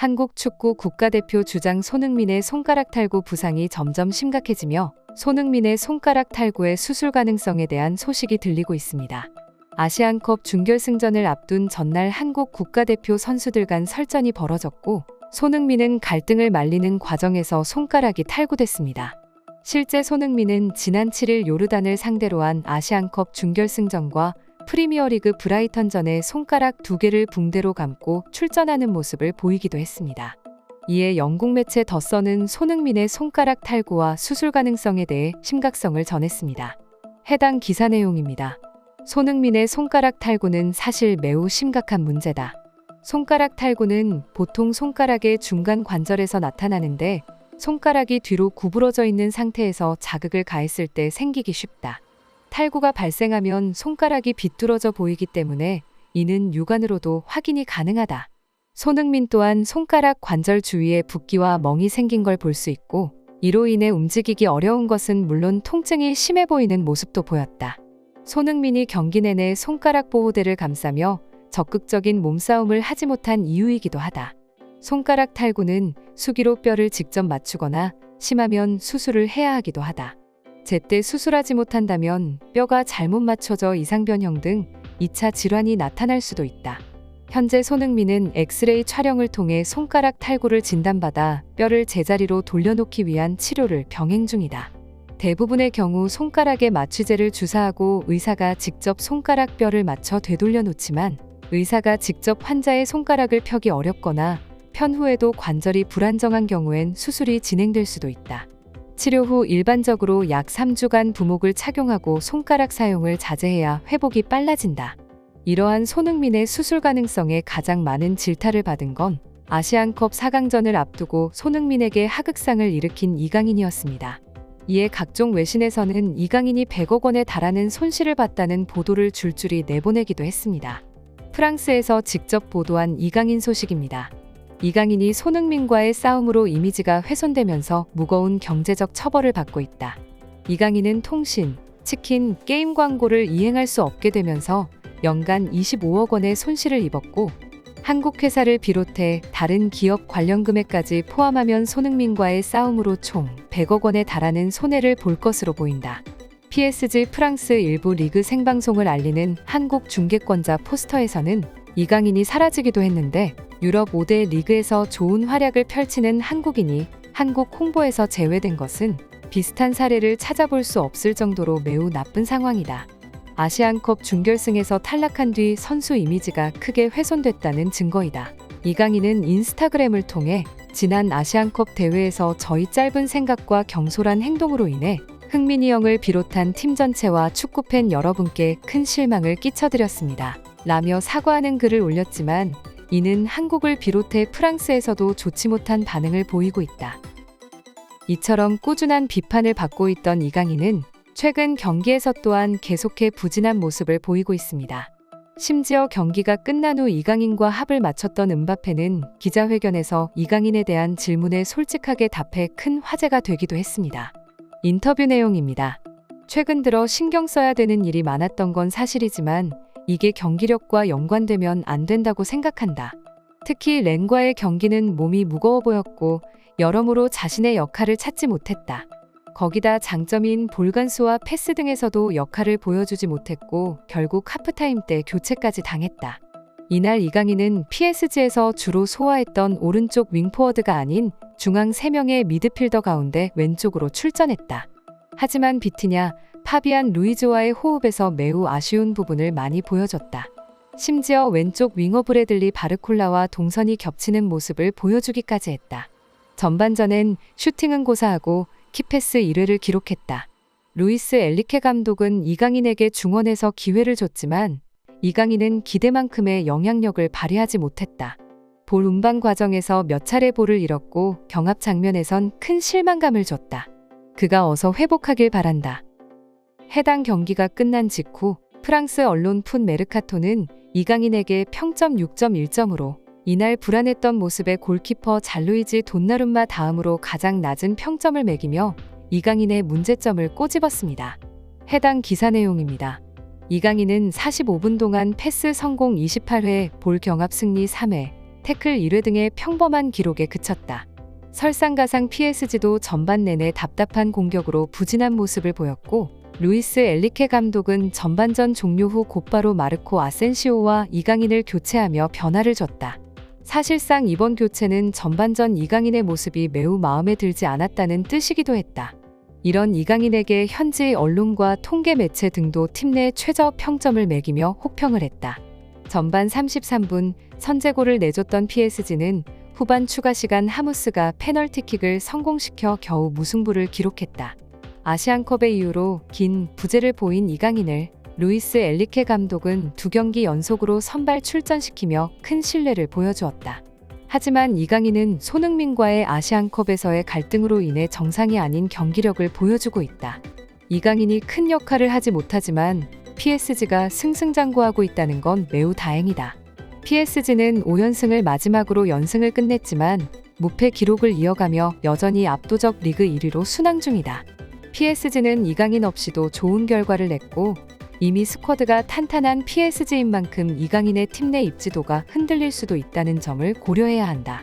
한국 축구 국가대표 주장 손흥민의 손가락 탈구 부상이 점점 심각해지며 손흥민의 손가락 탈구의 수술 가능성에 대한 소식이 들리고 있습니다. 아시안컵 준결승전을 앞둔 전날 한국 국가대표 선수들 간 설전이 벌어졌고 손흥민은 갈등을 말리는 과정에서 손가락이 탈구됐습니다. 실제 손흥민은 지난 7일 요르단을 상대로 한 아시안컵 준결승전과 프리미어리그 브라이턴전에 손가락 두 개를 붕대로 감고 출전하는 모습을 보이기도 했습니다. 이에 영국 매체 더선은 손흥민의 손가락 탈구와 수술 가능성에 대해 심각성을 전했습니다. 해당 기사 내용입니다. 손흥민의 손가락 탈구는 사실 매우 심각한 문제다. 손가락 탈구는 보통 손가락의 중간 관절에서 나타나는데 손가락이 뒤로 구부러져 있는 상태에서 자극을 가했을 때 생기기 쉽다. 탈구가 발생하면 손가락이 비뚤어져 보이기 때문에 이는 육안으로도 확인이 가능하다. 손흥민 또한 손가락 관절 주위에 붓기와 멍이 생긴 걸 볼 수 있고 이로 인해 움직이기 어려운 것은 물론 통증이 심해 보이는 모습도 보였다. 손흥민이 경기 내내 손가락 보호대를 감싸며 적극적인 몸싸움을 하지 못한 이유이기도 하다. 손가락 탈구는 수기로 뼈를 직접 맞추거나 심하면 수술을 해야 하기도 하다. 제때 수술하지 못한다면 뼈가 잘못 맞춰져 이상 변형 등 2차 질환이 나타날 수도 있다. 현재 손흥민은 엑스레이 촬영을 통해 손가락 탈구를 진단받아 뼈를 제자리로 돌려놓기 위한 치료를 병행 중이다. 대부분의 경우 손가락에 마취제를 주사하고 의사가 직접 손가락 뼈를 맞춰 되돌려 놓지만 의사가 직접 환자의 손가락을 펴기 어렵거나 편 후에도 관절이 불안정한 경우엔 수술이 진행될 수도 있다. 치료 후 일반적으로 약 3주간 부목을 착용하고 손가락 사용을 자제해야 회복이 빨라진다. 이러한 손흥민의 수술 가능성에 가장 많은 질타를 받은 건 아시안컵 4강전을 앞두고 손흥민에게 하극상을 일으킨 이강인이었습니다. 이에 각종 외신에서는 이강인이 100억 원에 달하는 손실을 봤다는 보도를 줄줄이 내보내기도 했습니다. 프랑스에서 직접 보도한 이강인 소식입니다. 이강인이 손흥민과의 싸움으로 이미지가 훼손되면서 무거운 경제적 처벌을 받고 있다. 이강인은 통신, 치킨, 게임 광고를 이행할 수 없게 되면서 연간 25억 원의 손실을 입었고 한국 회사를 비롯해 다른 기업 관련 금액까지 포함하면 손흥민과의 싸움으로 총 100억 원에 달하는 손해를 볼 것으로 보인다. PSG 프랑스 일부 리그 생방송을 알리는 한국 중계권자 포스터에서는 이강인이 사라지기도 했는데 유럽 5대 리그에서 좋은 활약을 펼치는 한국인이 한국 홍보에서 제외된 것은 비슷한 사례를 찾아볼 수 없을 정도로 매우 나쁜 상황이다. 아시안컵 준결승에서 탈락한 뒤 선수 이미지가 크게 훼손됐다는 증거이다. 이강인은 인스타그램을 통해 지난 아시안컵 대회에서 저희 짧은 생각과 경솔한 행동으로 인해 흥민이 형을 비롯한 팀 전체와 축구팬 여러분께 큰 실망을 끼쳐드렸습니다. 라며 사과하는 글을 올렸지만 이는 한국을 비롯해 프랑스에서도 좋지 못한 반응을 보이고 있다. 이처럼 꾸준한 비판을 받고 있던 이강인은 최근 경기에서 또한 계속해 부진한 모습을 보이고 있습니다. 심지어 경기가 끝난 후 이강인과 합을 맞췄던 은바페는 기자회견에서 이강인에 대한 질문에 솔직하게 답해 큰 화제가 되기도 했습니다. 인터뷰 내용입니다. 최근 들어 신경 써야 되는 일이 많았던 건 사실이지만 이게 경기력과 연관되면 안 된다고 생각한다. 특히 렌과의 경기는 몸이 무거워 보였고 여러모로 자신의 역할을 찾지 못했다. 거기다 장점인 볼간수와 패스 등에서도 역할을 보여주지 못했고 결국 하프타임 때 교체까지 당했다. 이날 이강인은 PSG에서 주로 소화했던 오른쪽 윙포워드가 아닌 중앙 3명의 미드필더 가운데 왼쪽으로 출전했다. 하지만 비티냐, 파비안 루이즈와의 호흡에서 매우 아쉬운 부분을 많이 보여줬다. 심지어 왼쪽 윙어 브래들리 바르콜라와 동선이 겹치는 모습을 보여주기까지 했다. 전반전엔 슈팅은 고사하고 키패스 1회를 기록했다. 루이스 엘리케 감독은 이강인에게 중원에서 기회를 줬지만 이강인은 기대만큼의 영향력을 발휘하지 못했다. 볼 운반 과정에서 몇 차례 볼을 잃었고 경합 장면에선 큰 실망감을 줬다. 그가 어서 회복하길 바란다. 해당 경기가 끝난 직후 프랑스 언론 푼 메르카토는 이강인에게 평점 6.1점으로 이날 불안했던 모습의 골키퍼 잘루이지 돈나룸마 다음으로 가장 낮은 평점을 매기며 이강인의 문제점을 꼬집었습니다. 해당 기사 내용입니다. 이강인은 45분 동안 패스 성공 28회, 볼 경합 승리 3회, 태클 1회 등의 평범한 기록에 그쳤다. 설상가상 PSG도 전반 내내 답답한 공격으로 부진한 모습을 보였고 루이스 엘리케 감독은 전반전 종료 후 곧바로 마르코 아센시오와 이강인을 교체하며 변화를 줬다. 사실상 이번 교체는 전반전 이강인의 모습이 매우 마음에 들지 않았다는 뜻이기도 했다. 이런 이강인에게 현지 언론과 통계 매체 등도 팀 내 최저 평점을 매기며 혹평을 했다. 전반 33분 선제골을 내줬던 PSG는 후반 추가 시간 하무스가 페널티킥을 성공시켜 겨우 무승부를 기록했다. 아시안컵의 이후로 긴 부재를 보인 이강인을 루이스 엘리케 감독은 두 경기 연속으로 선발 출전시키며 큰 신뢰를 보여주었다. 하지만 이강인은 손흥민과의 아시안컵에서의 갈등으로 인해 정상이 아닌 경기력을 보여주고 있다. 이강인이 큰 역할을 하지 못하지만 PSG가 승승장구하고 있다는 건 매우 다행이다. PSG는 5연승을 마지막으로 연승을 끝냈지만 무패 기록을 이어가며 여전히 압도적 리그 1위로 순항 중이다. PSG는 이강인 없이도 좋은 결과를 냈고 이미 스쿼드가 탄탄한 PSG인 만큼 이강인의 팀 내 입지도가 흔들릴 수도 있다는 점을 고려해야 한다.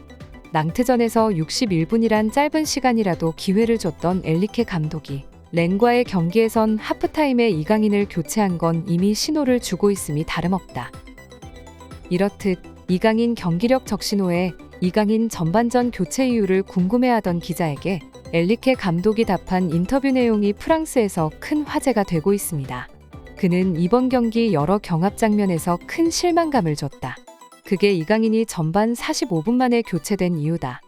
낭트전에서 61분이란 짧은 시간이라도 기회를 줬던 엘리케 감독이 렌과의 경기에선 하프타임에 이강인을 교체한 건 이미 신호를 주고 있음이 다름없다. 이렇듯 이강인 경기력 적신 후에 이강인 전반전 교체 이유를 궁금해하던 기자에게 엘리케 감독이 답한 인터뷰 내용이 프랑스에서 큰 화제가 되고 있습니다. 그는 이번 경기 여러 경합 장면에서 큰 실망감을 줬다. 그게 이강인이 전반 45분 만에 교체된 이유다.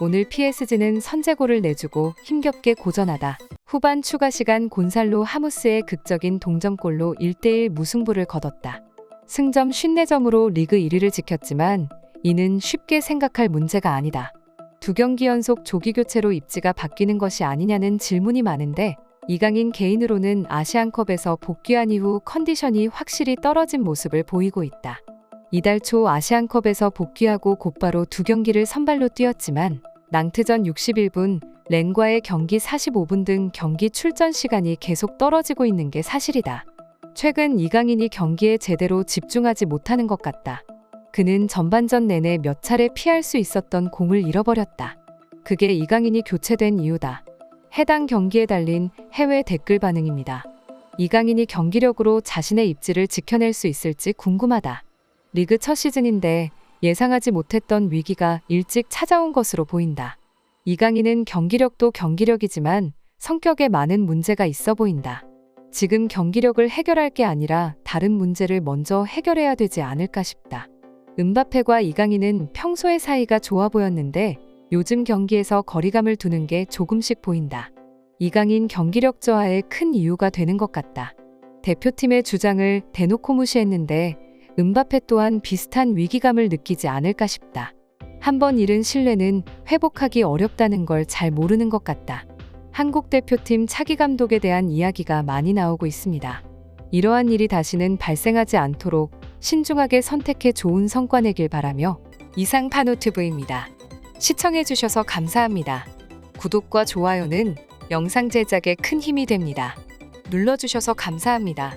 오늘 PSG는 선제골을 내주고 힘겹게 고전하다. 후반 추가 시간 곤살로 하무스의 극적인 동점골로 1대1 무승부를 거뒀다. 승점 54점으로 리그 1위를 지켰지만 이는 쉽게 생각할 문제가 아니다. 두 경기 연속 조기 교체로 입지가 바뀌는 것이 아니냐는 질문이 많은데 이강인 개인으로는 아시안컵에서 복귀한 이후 컨디션이 확실히 떨어진 모습을 보이고 있다. 이달 초 아시안컵에서 복귀하고 곧바로 두 경기를 선발로 뛰었지만 낭트전 61분, 렌과의 경기 45분 등 경기 출전 시간이 계속 떨어지고 있는 게 사실이다. 최근 이강인이 경기에 제대로 집중하지 못하는 것 같다. 그는 전반전 내내 몇 차례 피할 수 있었던 공을 잃어버렸다. 그게 이강인이 교체된 이유다. 해당 경기에 달린 해외 댓글 반응입니다. 이강인이 경기력으로 자신의 입지를 지켜낼 수 있을지 궁금하다. 리그 첫 시즌인데 예상하지 못했던 위기가 일찍 찾아온 것으로 보인다. 이강인은 경기력도 경기력이지만 성격에 많은 문제가 있어 보인다. 지금 경기력을 해결할 게 아니라 다른 문제를 먼저 해결해야 되지 않을까 싶다. 은바페과 이강인은 평소의 사이가 좋아 보였는데 요즘 경기에서 거리감을 두는 게 조금씩 보인다. 이강인 경기력 저하의 큰 이유가 되는 것 같다. 대표팀의 주장을 대놓고 무시했는데 은바페 또한 비슷한 위기감을 느끼지 않을까 싶다. 한 번 잃은 신뢰는 회복하기 어렵다는 걸 잘 모르는 것 같다. 한국 대표팀 차기 감독에 대한 이야기가 많이 나오고 있습니다. 이러한 일이 다시는 발생하지 않도록 신중하게 선택해 좋은 성과 내길 바라며 이상 파노튜브입니다. 시청해주셔서 감사합니다. 구독과 좋아요는 영상 제작에 큰 힘이 됩니다. 눌러주셔서 감사합니다.